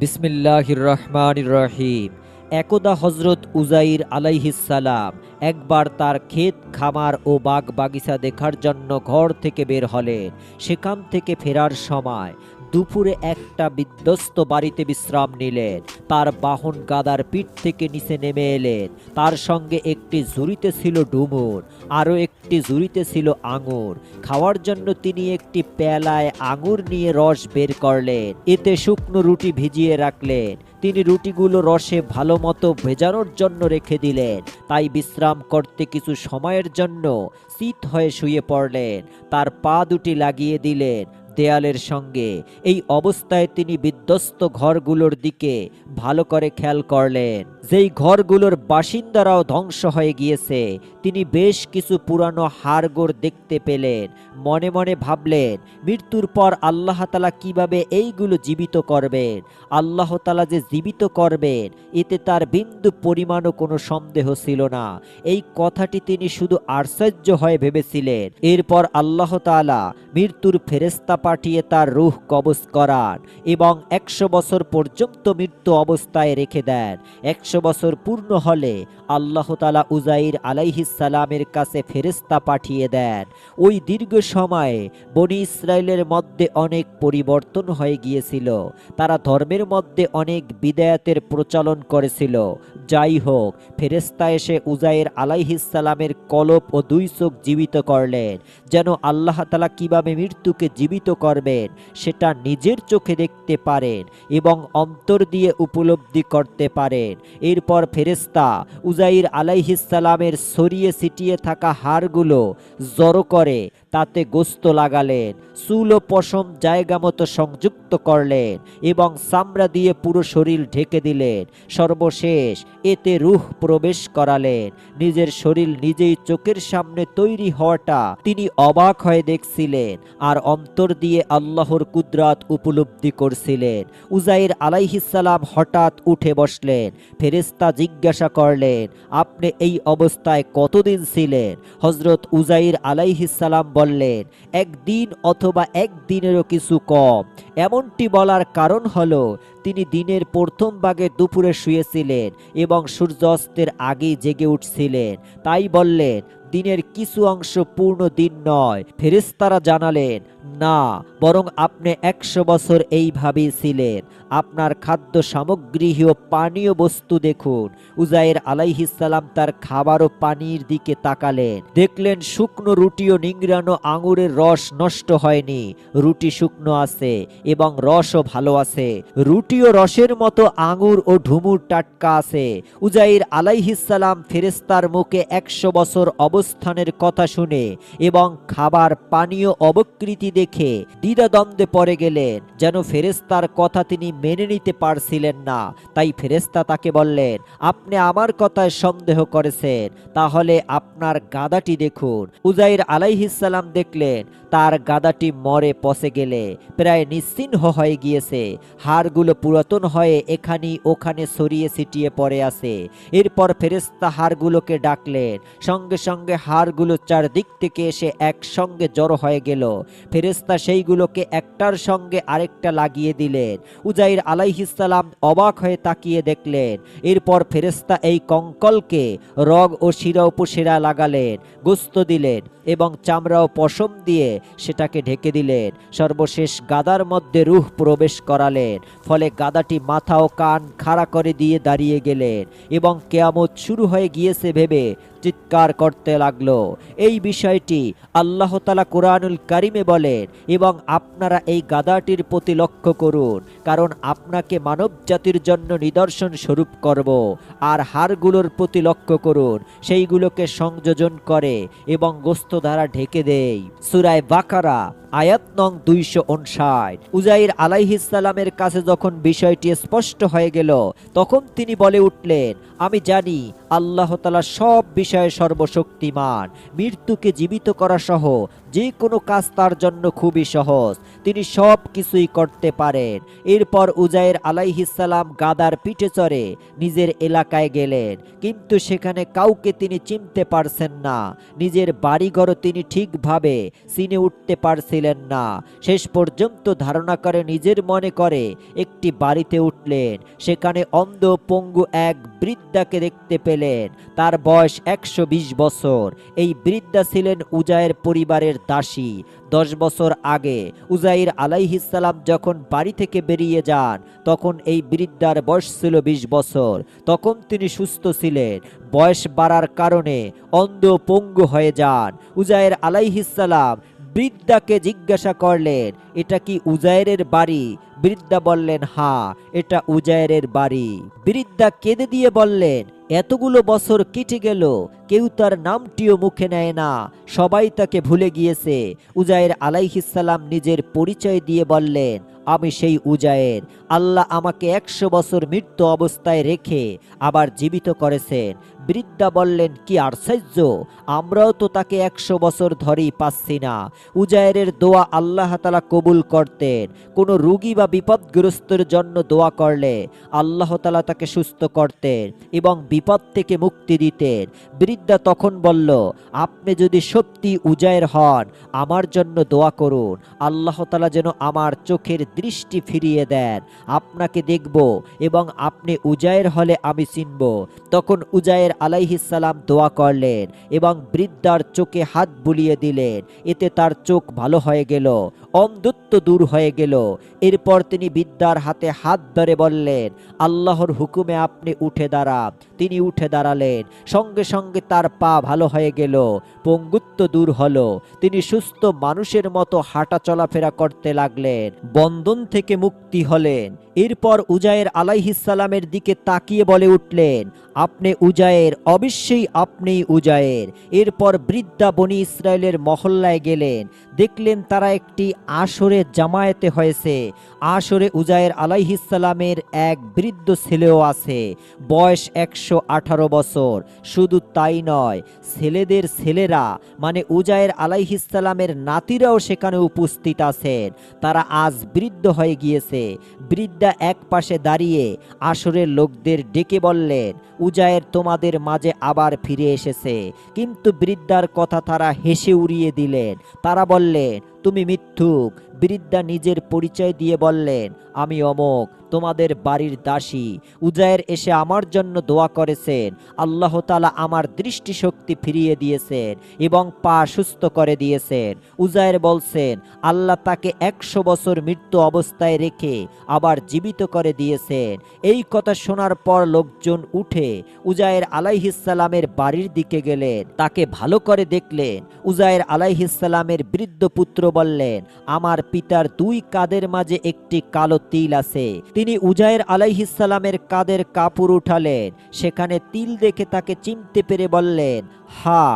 বিসমিল্লাহির রহমান রহিম। একদা হজরত উজাইর আলাইহিসালাম একবার তার ক্ষেত, খামার ও বাগ বাগিচা দেখার জন্য ঘর থেকে বের হলেন। সেখান থেকে ফেরার সময় দুপুরে একটা বিধ্বস্ত বাড়িতে বিশ্রাম নিলেন। তার বাহন গাদার পিঠ থেকে নিচে নেমে এলেন। তার সঙ্গে একটি ঝুড়িতে ছিল ডুমুর, আরও একটি ঝুড়িতে ছিল আঙুর। খাওয়ার জন্য তিনি একটি পেলায় আঙুর নিয়ে রস বের করলেন। এতে শুকনো রুটি ভিজিয়ে রাখলেন। তিনি রুটিগুলো রসে ভালো মতো ভেজানোর জন্য রেখে দিলেন। তাই বিশ্রাম করতে কিছু সময়ের জন্য শীত হয়ে শুয়ে পড়লেন। তার পা দুটি লাগিয়ে দিলেন। দেয়ালের সঙ্গে। এই অবস্থায় তিনি বিধ্বস্ত ঘরগুলোর দিকে ভালো করে খেয়াল করলেন। যেই ঘরগুলোর বাসিন্দারাও ধ্বংস হয়ে গিয়েছে, তিনি বেশ কিছু পুরানো হাড়গোড় দেখতে পেলেন। মনে মনে ভাবলেন, মৃত্যুর পর আল্লাহ তালা কীভাবে এইগুলো জীবিত করবেন? আল্লাহ তালা যে জীবিত করবেন, এতে তার বিন্দু পরিমাণও কোনো সন্দেহ ছিল না। এই কথাটি তিনি শুধু আশ্চর্য হয়ে ভেবেছিলেন। এরপর আল্লাহ তালা মৃত্যুর ফেরেস্তা পাঠিয়ে তার রুহ কবজ করান এবং একশো বছর পর্যন্ত মৃত্যু অবস্থায় রেখে দেন। একশো বছর পূর্ণ হলে আল্লাহ তালা উজাইর আলাইহিসালামের কাছে ফেরেস্তা পাঠিয়ে দেন। ওই দীর্ঘ সময়ে বনি ইসরায়েলের মধ্যে অনেক পরিবর্তন হয়ে গিয়েছিল। তারা ধর্মের মধ্যে অনেক বিদায়াতের প্রচলন করেছিল। যাই হোক ফেরেস্তা এসে উজাইর আলাইহিসালামের কলপ ও দুই চোখ জীবিত করলেন। যেন আল্লাহ তালা কীভাবে মৃত্যুকে জীবিত করবেন, সেটা নিজের চোখে দেখতে পারেন এবং অন্তর দিয়ে উপলব্ধি করতে পারেন। এরপর ফেরেস্তা উজাইর আলাইহিসালামের সরিয়ে ছিটিয়ে থাকা হাড়গুলো জড়ো করে তাতে গোস্ত লাগালেন, চুল ও পশম জায়গা মতো সংযুক্ত করলেন এবং চামড়া দিয়ে পুরো শরীর ঢেকে দিলেন। সর্বশেষ এতে রুহ প্রবেশ করালেন। নিজের শরীর নিজেই চোখের সামনে তৈরি হওয়াটা তিনি অবাক হয়ে দেখছিলেন আর অন্তর দিয়ে আল্লাহর কুদরাত উপলব্ধি করছিলেন। উজাইর আলাইহিসালাম হঠাৎ উঠে বসলেন ফেরেস্তা জিজ্ঞাসা করলেন, আপনি এই অবস্থায় কতদিন ছিলেন? হজরত উজাইর আলাইহিসালাম বললেন, একদিন অথবা একদিনেরও কিছু কম। এমনটি বলার কারণ হল, তিনি দিনের প্রথম ভাগে দুপুরে শুয়েছিলেন এবং সূর্যাস্তের আগেই জেগে উঠছিলেন। তাই বললেন দিনের কিছু অংশ পূর্ণ দিন নয়। ফেরেস্তারা জানালেন, না, বরং আপনি একশো বছর এইভাবেই ছিলেন। আপনার খাদ্য সামগ্রী ও পানীয় বস্তু দেখুন। উজাইর আলাইহিসাল্লাম তার খাবার ও পানির দিকে তাকালেন। দেখলেন, শুকনো রুটি ও নিংড়ানো আঙুরের রস নষ্ট হয়নি। রুটি শুকনো আছে এবং রসও ভালো আছে। রুটি ও রসের মতো আঙুর ও ঢুমুর টাটকা আছে। উজাইর আলাইহিসাল্লাম ফেরেস্তার মুখে একশো বছর অবস্থানের কথা শুনে এবং খাবার পানীয় অবকৃতি দেখে দ্বিধাদ্বন্দ্বে পড়ে গেলেন, যেন ফেরেস্তার কথা তিনি মেনে নিতে পারছিলেন না। তাই ফেরেস্তা তাকে বললেন, আপনি আমার কথায় সন্দেহ করেছেন, তাহলে আপনার গাদাটি দেখুন। উজাইর আলাইহিসাল্লাম দেখলেন, তার গাদাটি মরে পচে গেলে, প্রায় নিশ্চিহ্ন হয়ে গিয়েছে। হাড়গুলো পুরাতন হয়ে এখানি ওখানে ছড়িয়ে ছিটিয়ে পড়ে আছে। এরপর ফেরেস্তা হাড়গুলোকে ডাকলেন, সঙ্গে সঙ্গে হাড়গুলো চারদিক থেকে এসে একসঙ্গে জড়ো হয়ে গেল। ফেরেস্তা সেইগুলোকে একটার সঙ্গে আরেকটা লাগিয়ে দিলেন। উজাইর আলাইহিসাল্লাম অবাক হয়ে তাকিয়ে দেখলেন। এরপর ফেরেস্তা এই কঙ্কলকে রগ ও শিরা উপশিরা লাগালেন, গোস্ত দিলেন এবং চামড়া ও পশম দিয়ে সেটাকে ঢেকে দিলেন। সর্বশেষ গাদার মধ্যে রুহ প্রবেশ করালেন, ফলে গাদাটি মাথা ও কান খাড়া করে দিয়ে দাঁড়িয়ে গেলেন এবং কেয়ামত শুরু হয়ে গিয়েছে ভেবে চিৎকার করতে লাগল। এই বিষয়টি আল্লাহ তালা কোরআনুল কারিমে বলেন, এবং আপনারা এই গাদাটির প্রতি লক্ষ্য করুন, কারণ আপনাকে মানব জাতির জন্য নিদর্শন স্বরূপ করব। আর হাড়গুলোর প্রতি লক্ষ্য করুন, সেইগুলোকে সংযোজন করে এবং গোস্ত দ্বারা ঢেকে দেয়। সুরায় বাকারা আয়াত নং দুইশো উনষাট। উজাইর আলাইহিসালামের কাছে যখন বিষয়টি স্পষ্ট হয়ে গেল, তখন তিনি বলে উঠলেন, আমি জানি আল্লাহ তালা সব বিষয়ে সর্বশক্তিমান। মৃত্যুকে জীবিত করা সহ যে কোনো কাজ তার জন্য খুবই সহজ। তিনি সব কিছুই করতে পারেন। এরপর উজায়ের আলাইহিসাল্লাম গাদার পিঠে চড়ে নিজের এলাকায় গেলেন। কিন্তু সেখানে কাউকে তিনি চিনতে পারছেন না। নিজের বাড়িঘরও তিনি ঠিকভাবে চিনে উঠতে পারছিলেন না। শেষ পর্যন্ত ধারণা করে নিজের মনে করে একটি বাড়িতে উঠলেন। সেখানে অন্ধ পঙ্গু এক বৃদ্ধাকে দেখতে পেলেন। তার বয়স একশো বিশ বছর। এই বৃদ্ধা ছিলেন উজায়ের পরিবারের দাসী। দশ বছর আগে উজাইর আলাইহিসাল্লাম যখন বাড়ি থেকে বেরিয়ে যান, তখন এই বৃদ্ধার বয়স ছিল বিশ বছর। তখন তিনি সুস্থ ছিলেন। বয়স বাড়ার কারণে অন্ধ পঙ্গু হয়ে যান। উজাইর আলাইহিসাল্লাম বৃদ্ধাকে জিজ্ঞাসা করলেন, এটা কি উজায়ের বাড়ি? বৃদ্ধা বললেন হা এটা উজায়ের বাড়ি। বৃদ্ধা কেঁদে দিয়ে বললেন এতগুলো বছর কেটে গেল, কেউ তার নামটিও মুখে নেয় না। সবাই তাকে ভুলে গিয়েছে। উজায়ের আলাইহিসাল্লাম নিজের পরিচয় দিয়ে বললেন, আমি সেই উজায়ের। আল্লাহ আমাকে একশো বছর মৃত্যু অবস্থায় রেখে আবার জীবিত করেছেন। বৃদ্ধা বললেন, কি আশ্চর্য! আমরাও তো তাকে একশো বছর ধরেই পাচ্ছি না। উজায়ের দোয়া আল্লাহ তালা কবুল করতেন। কোনো রুগী বা বিপদগ্রস্তের জন্য দোয়া করলে আল্লাহ তালা তাকে সুস্থ করতেন এবং বিপদ থেকে মুক্তি দিতেন। বৃদ্ধা তখন বলল, আপনি যদি সত্যি উজায়ের হন, আমার জন্য দোয়া করুন। আল্লাহ তালা যেন আমার চোখের দৃষ্টি ফিরিয়ে দেন। আপনাকে দেখব এবং আপনি উজায়ের হলে আমি চিনব। তখন উজায়ের আলাইহিসাল্লাম দোয়া করলেন এবং বৃদ্ধার চোখে হাত বুলিয়ে দিলেন, এতে তার চোখ ভালো হয়ে গেল। অন্ধত্ব দূর হয়ে গেল। এরপর তিনি বিদ্যার হাতে হাত ধরে বললেন, আল্লাহর হুকুমে আপনি উঠে দাঁড়ান। তিনি উঠে দাঁড়ালেন। সঙ্গে সঙ্গে তার পা ভালো হয়ে গেল, পঙ্গুত্ব দূর হলো। তিনি সুস্থ মানুষের মতো হাঁটা চলাফেরা করতে লাগলেন, বন্ধন থেকে মুক্তি হলেন। এরপর উজায়ের আলাইহিসালামের দিকে তাকিয়ে বলে উঠলেন, আপনি উজায়ের, অবশ্যই আপনিই উজায়ের। এরপর বৃদ্ধা বনি ইসরায়েলের মহল্লায় গেলেন। দেখলেন তারা একটি আসরে জামায়াতে হয়েছে। আসরে উজায়ের আলাইহিসালামের এক বৃদ্ধ ছেলেও আছে। বয়স একশো আঠারো বছর। শুধু তাই নয়, ছেলেদের ছেলেরা মানে উজায়ের আলাইহিসালামের নাতিরাও সেখানে উপস্থিত আছেন। তারা আজ বৃদ্ধ হয়ে গিয়েছে। বৃদ্ধা এক পাশে দাঁড়িয়ে আসরের লোকদের ডেকে বললেন, উজায়ের তোমাদের মাঝে আবার ফিরে এসেছে। কিন্তু বৃদ্ধার কথা তারা হেসে উড়িয়ে দিলেন। তারা বললেন তুমি মিথ্যুক। বৃদ্ধা নিজের পরিচয় দিয়ে বললেন, আমি অমক, তোমাদের বাড়ির দাসী। উজায়ের এসে আমার জন্য দোয়া করেছেন। আল্লাহ তালা আমার দৃষ্টিশক্তি ফিরিয়ে দিয়েছেন এবং পা সুস্থ করে দিয়েছেন। উজায়ের বলছেন, আল্লাহ তাকে একশো বছর মৃত্যু অবস্থায় রেখে আবার জীবিত করে দিয়েছেন। এই কথা শোনার পর লোকজন উঠে উজায়ের আলাইহিসালামের বাড়ির দিকে গেলেন। তাকে ভালো করে দেখলেন। উজায়ের আলাইহিসালামের বৃদ্ধ পুত্র বললেন, আমার পিতার দুই কাদের মাঝে একটি কালো তিল আছে। তিনি উজায়ের আলাইহিসালামের কাদের কাপড় উঠালেন। সেখানে তিল দেখে তাকে চিনতে পেরে বললেন, হা,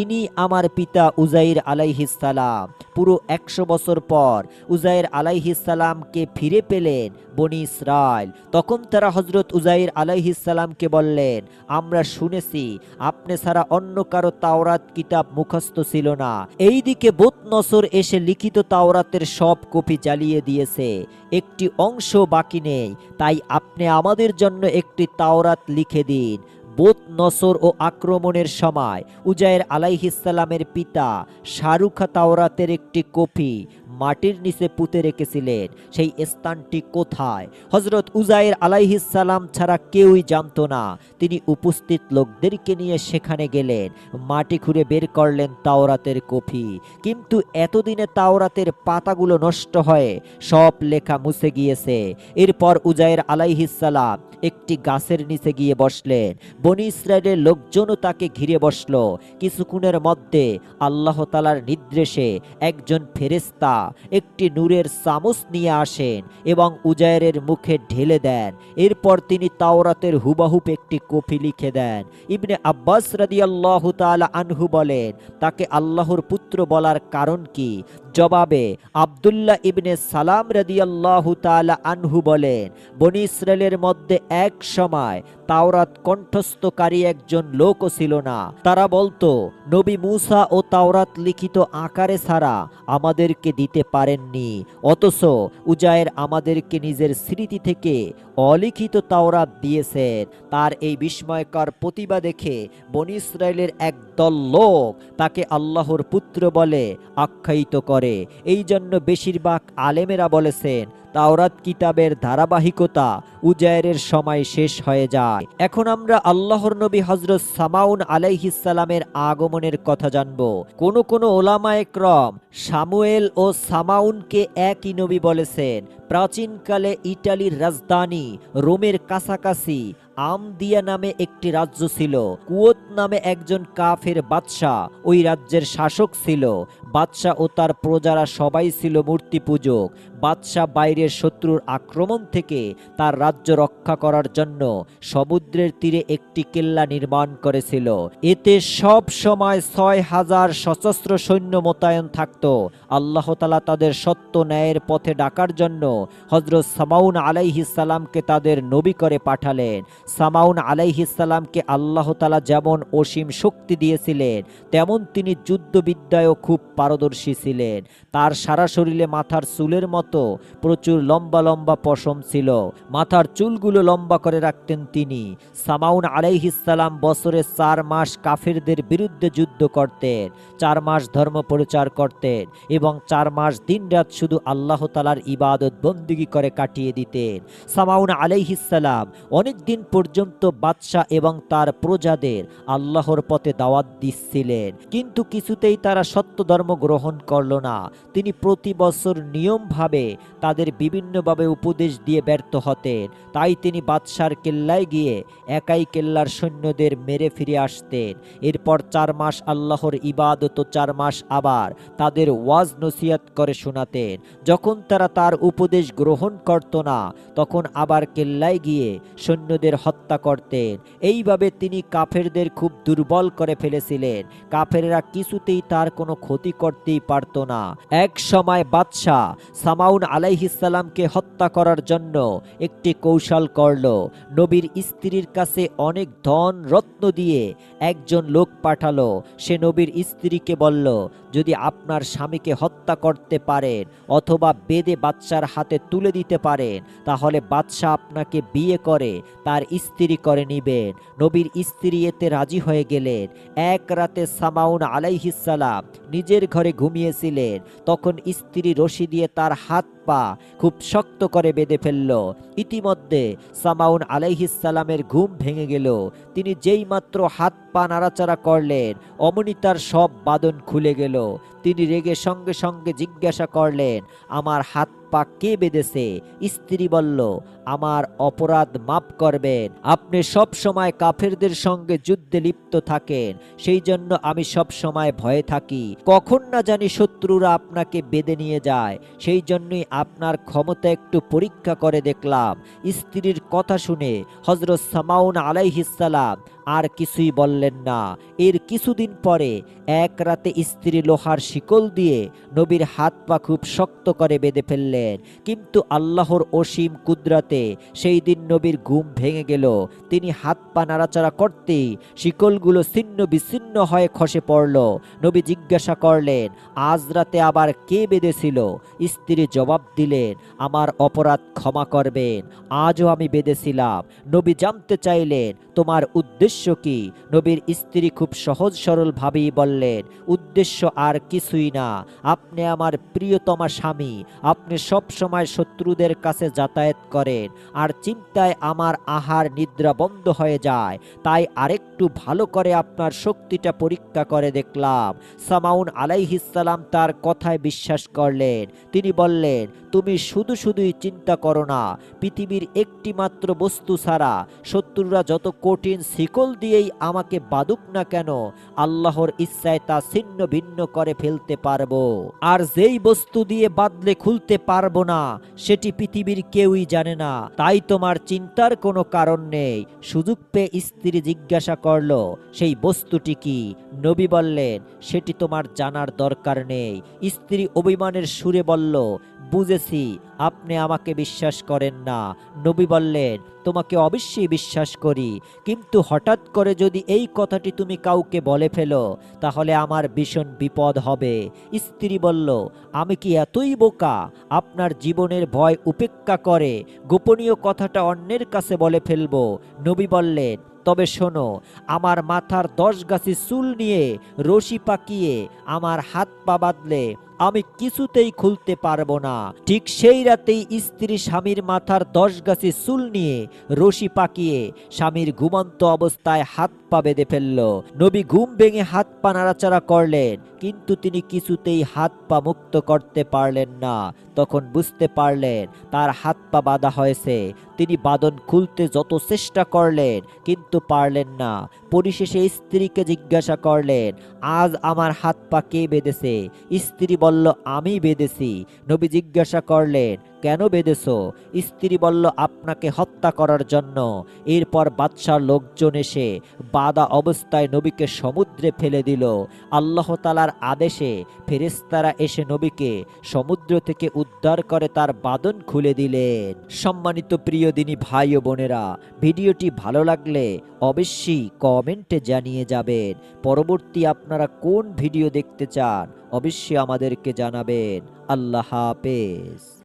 ইনি আমার পিতা উজাইর আলাইহিসালাম পুরো একশো বছর পর উজাইর আলাইহিসালামকে ফিরে পেলেন বনি ইসরায়েল। তখন তারা হজরত উজাইর আলাইহিসালামকে বললেন, আমরা শুনেছি, আপনি ছাড়া অন্য কারও তাওরাত কিতাব মুখস্থ ছিল না। এইদিকে বোত নসর এসে লিখিত তাওরাতের সব কপি জ্বালিয়ে দিয়েছে। একটি অংশ বাকি নেই, তাই আপনি আমাদের জন্য একটি তাওরাত লিখে দিন। বোত নসর ও আক্রমণের সময় উজায়ের আলাইহিসাল্লামের পিতা শাহরুখা তাওরাতের একটি কপি মাটির নিচে পুঁতে রেখেছিলেন। সেই স্থানটি কোথায়? হজরত উজায়ের আলাইহিসাল্লাম ছাড়া কেউই জানতো না। তিনি উপস্থিত লোকদেরকে নিয়ে সেখানে গেলেন, মাটি খুঁড়ে বের করলেন তাওরাতের কপি কিন্তু এতদিনে তাওরাতের পাতাগুলো নষ্ট হয়ে সব লেখা মুছে গিয়েছে। এরপর উজায়ের আলাইহিসাল্লাম একটি গাছের নিচে গিয়ে বসলেন। বনি ইসরায়েলের লোকজনও তাকে ঘিরে বসল। কিছুক্ষণের মধ্যে আল্লাহ তালার নির্দেশে একজন ফেরেস্তা একটি নূরের চামচ নিয়ে আসেন এবং উজায়ের মুখে ঢেলে দেন। এরপর তিনি তাওরাতের হুবাহুব একটি কপি লিখে দেন। ইবনে আব্বাস রাদি আল্লাহ আনহু বলেন, তাকে আল্লাহর পুত্র বলার কারণ কি? জবাবে, আবদুল্লাহ ইবনে সালাম রাদিয়াল্লাহু তাআলা আনহু বলেন, বনি ইসরায়েলের মধ্যে এক সময় তাওরাত কণ্ঠস্থকারী একজন লোকও ছিল না। তারা বলতো, নবী মুসা ও তাওরাত লিখিত আকারে ছাড়া আমাদেরকে দিতে পারেননি। অথচ উজায়ের আমাদেরকে নিজের স্মৃতি থেকে অলিখিত তাওরাত দিয়েছেন। তার এই বিস্ময়কর প্রতিভা দেখে বনি ইসরায়েলের একদল লোক তাকে আল্লাহর পুত্র বলে আখ্যায়িত করে। এই জন্য বেশিরভাগ আলেমেরা বলেছেন তাওরাত কিতাবের ধারাবাহিকতা উজায়ের সময় শেষ হয়ে যায়। এখন আমরা আল্লাহর নবী হজরত সামাউন আলাইহিসালামের আগমনের কথা জানব। কোনো কোনো ওলামায়ে ক্রম সামুয়েল ও সামাউনকে একই নবী বলেছেন, প্রাচীনকালে ইটালির রাজধানী রোমের কাছাকাছি আমদিয়া নামে একটি রাজ্য ছিল। কুয়ত নামে একজন কাফের বাদশাহ ওই রাজ্যের শাসক ছিল। বাদশাহ ও তার প্রজারা সবাই ছিল মূর্তি পূজক বাদশাহ বাইরের শত্রুর আক্রমণ থেকে তার রাজ্য রক্ষা করার জন্য সমুদ্রের তীরে একটি কেল্লা নির্মাণ করেছিল। এতে সব সময় ছয় হাজার সশস্ত্র সৈন্য মোতায়েন থাকত। আল্লাহ তালা তাদের সত্য ন্যায়ের পথে ডাকার জন্য হজরত সামাউন আলাইহিসালামকে তাদের নবী করে পাঠালেন। সামাউন আলাইহিসালামকে আল্লাহ তালা যেমন অসীম শক্তি দিয়েছিলেন, তেমন তিনি যুদ্ধবিদ্যায়ও খুব পারদর্শী ছিলেন। তার সারা শরীরে মাথার চুলের মতো প্রচুর লম্বা লম্বা পশম ছিল। মাথার চুলগুলো লম্বা করে রাখতেন তিনি। সামাউন আলাইহিসালাম বছরে চার মাস কাফেরদের বিরুদ্ধে যুদ্ধ করতেন, চার মাস ধর্ম প্রচার করতেন। এবং চার মাস দিনরাত শুধু আল্লাহ তালার ইবাদত বন্দিগি করে কাটিয়ে দিতেন। সামাউন আলাইহিসালাম অনেক দিন পর্যন্ত বাদশাহ এবং তার প্রজাদের আল্লাহর পথে দাওয়াত দিচ্ছিলেন। কিন্তু কিছুতেই তারা সত্য ধর্ম গ্রহণ করল না। তিনি প্রতি বছর নিয়মভাবে তাদের বিভিন্নভাবে উপদেশ দিয়ে ব্যর্থ হতেন। তাই তিনি বাদশার কেল্লায় গিয়ে একাই কেল্লার সৈন্যদের মেরে ফিরে আসতেন। এরপর চার মাস আল্লাহর ইবাদত চার মাস আবার তাদের ওয়াজ নসিয়াত করে শোনাতেন। যখন তারা তার উপদেশ গ্রহণ করত না, তখন আবার কেল্লায় গিয়ে সৈন্যদের হত্যা করতেন। এইভাবে তিনি কাফেরদের খুব দুর্বল করে ফেলেছিলেন। কাফেররা কিছুতেই তার কোনো ক্ষতি করতেই পারত না। এক সময় বাদশাহ সামাউন আলাইহিসাল্লামকে হত্যা করার জন্য একটি কৌশল করল। নবীর স্ত্রীর কাছে অনেক ধন, রত্ন দিয়ে একজন লোক পাঠালো। সে নবীর স্ত্রীকে বলল যদি আপনার স্বামীকে হত্যা করতে পারেন অথবা বেদে বাচ্চার হাতে তুলে দিতে পারেন, তাহলে বাদশাহ আপনাকে বিয়ে করে, তার স্ত্রী করে নিবেন। নবীর স্ত্রী এতে রাজি হয়ে গেলেন। এক রাতে সামাউন আলাইহিসালাম নিজের ঘরে ঘুমিয়েছিলেন। তখন স্ত্রী রশি দিয়ে তার হাত পা খুব শক্ত করে বেঁধে ফেলল। ইতিমধ্যে সামাউন আলাইহিসালামের ঘুম ভেঙে গেল। তিনি যেই মাত্র হাত পা নাড়াচাড়া করলেন, অমনি তার সব বাদন খুলে গেল। তিনি রেগে সঙ্গে সঙ্গে জিজ্ঞাসা করলেন আমার হাত পা কে বেঁধেছে? স্ত্রী বলল, আমার অপরাধ মাপ করবেন। আপনি সব সময় কাফেরদের সঙ্গে যুদ্ধে লিপ্ত থাকেন। সেই জন্য আমি সব সময় ভয়ে থাকি। কখন না জানি শত্রুরা আপনাকে বেঁধে নিয়ে যায়। সেই জন্যই আপনার ক্ষমতা একটু পরীক্ষা করে দেখলাম। স্ত্রীর কথা শুনে হজরত সামাউন আলাইহিসালাম আর কিছুই বললেন না। এর কিছুদিন পরে এক রাতে স্ত্রী লোহার শিকল দিয়ে নবীর হাত পা খুব শক্ত করে বেঁধে ফেললেন। কিন্তু আল্লাহর অসীম কুদরাতে সেই দিন নবীর ঘুম ভেঙে গেল। তিনি হাত পা নাড়াচাড়া করতেই শিকলগুলো ছিন্ন বিচ্ছিন্ন হয়ে খসে পড়ল। নবী জিজ্ঞাসা করলেন, আজ রাতে আবার কে বেঁধেছিল? স্ত্রী জবাব দিলেন, আমার অপরাধ ক্ষমা করবেন, আজও আমি বেঁধেছিলাম। নবী জানতে চাইলেন, তোমার উদ্দেশ্য কি? নবীর স্ত্রী খুব সহজ সরল ভাবেই বললেন, উদ্দেশ্য আর কিছুই না। আপনি আমার প্রিয়তমা স্বামী, আপনি সব সময় শত্রুদের কাছে যাতায়াত করেন আর চিন্তায় আমার আহার নিদ্রা বন্ধ হয়ে যায়। তাই আরেকটু ভালো করে আপনার শক্তিটা পরীক্ষা করে দেখলাম। সামাউন আলাইহিসাল্লাম তার কথায় বিশ্বাস করলেন। তিনি বললেন তুমি শুধু শুধুই চিন্তা করো না। পৃথিবীর একটি মাত্র বস্তু ছাড়া শত্রুরা যত কঠিন শিকল দিয়েই আমাকে বাদুক না কেন, আল্লাহর ইচ্ছায় তা ছিন্ন ভিন্ন করে ফেলতে পারব। আর যেই বস্তু দিয়ে বাদলে খুলতে পারব না, সেটি পৃথিবীর কেউই জানে না। তাই তোমার চিন্তার কোনো কারণ নেই। সুযোগ পেয়ে স্ত্রী জিজ্ঞাসা করল, সেই বস্তুটি কি? নবী বললেন, সেটি তোমার জানার দরকার নেই। স্ত্রী অভিমানের সুরে বলল বুঝেছি, আপনি আমাকে বিশ্বাস করেন না। নবী বললেন, তোমাকে অবশ্যই বিশ্বাস করি। কিন্তু হঠাৎ করে যদি এই কথাটি তুমি কাউকে বলে ফেলো, তাহলে আমার ভীষণ বিপদ হবে। স্ত্রী বলল, আমি কি এতই বোকা? আপনার জীবনের ভয় উপেক্ষা করে গোপনীয় কথাটা অন্যের কাছে বলে ফেলব। নবী বললেন, তবে শোনো, আমার মাথার দশ গাছি চুল নিয়ে রশি পাকিয়ে আমার হাত পা বাঁধলে আমি কিছুতেই খুলতে পারব না। ঠিক সেই রাতেই স্ত্রী স্বামীর মাথার দশ গাছি চুল নিয়ে রশি পাকিয়ে স্বামীর ঘুমন্ত অবস্থায় হাত পা বেঁধে ফেলল। নবী ঘুম ভেঙে হাত পা নাড়াচাড়া করলেন, কিন্তু তিনি কিছুতেই হাত পা মুক্ত করতে পারলেন না। তখন বুঝতে পারলেন, তার হাত পা বাঁধা হয়েছে। তিনি বাদন খুলতে যত চেষ্টা করলেন, কিন্তু পারলেন না। পরিশেষে স্ত্রীকে জিজ্ঞাসা করলেন, আজ আমার হাত পা কে বেঁধেছে? স্ত্রী বলল, আমি বেঁধেছি। নবী জিজ্ঞাসা করলেন কেন বেঁধেছ? স্ত্রী বলল, আপনাকে হত্যা করার জন্য। এরপর বাদশার লোকজন এসে বাদা অবস্থায় নবীকে সমুদ্রে ফেলে দিল। আল্লাহ তালার আদেশে ফেরেস্তারা এসে নবীকে সমুদ্র থেকে উদ্ধার করে তার বাদন খুলে দিলেন। সম্মানিত প্রিয় দিনী ভাই ও বোনেরা, ভিডিওটি ভালো লাগলে অবশ্যই কমেন্টে জানিয়ে যাবেন। পরবর্তী আপনারা কোন ভিডিও দেখতে চান, অবশ্যই আমাদেরকে জানাবেন। আল্লাহ হাফেজ।